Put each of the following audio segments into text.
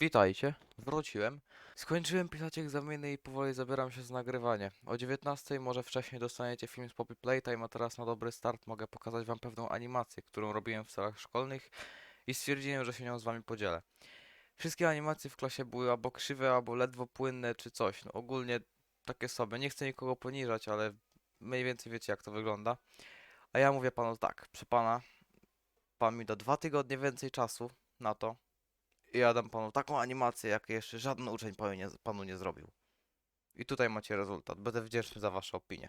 Witajcie, wróciłem. Skończyłem pisać egzaminy i powoli zabieram się za nagrywanie. O 19 może wcześniej dostaniecie film z Poppy Playtime, a teraz na dobry start mogę pokazać wam pewną animację, którą robiłem w celach szkolnych i stwierdziłem, że się nią z wami podzielę. Wszystkie animacje w klasie były albo krzywe, albo ledwo płynne, czy coś. No ogólnie takie sobie. Nie chcę nikogo poniżać, ale mniej więcej wiecie jak to wygląda. A ja mówię panu tak, przy pana, pan mi da dwa tygodnie więcej czasu na to, i ja dam panu taką animację, jakiej jeszcze żaden uczeń panu nie, panu nie zrobił. I tutaj macie rezultat. Będę wdzięczny za wasze opinie.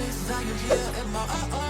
places I can hear in my uh-oh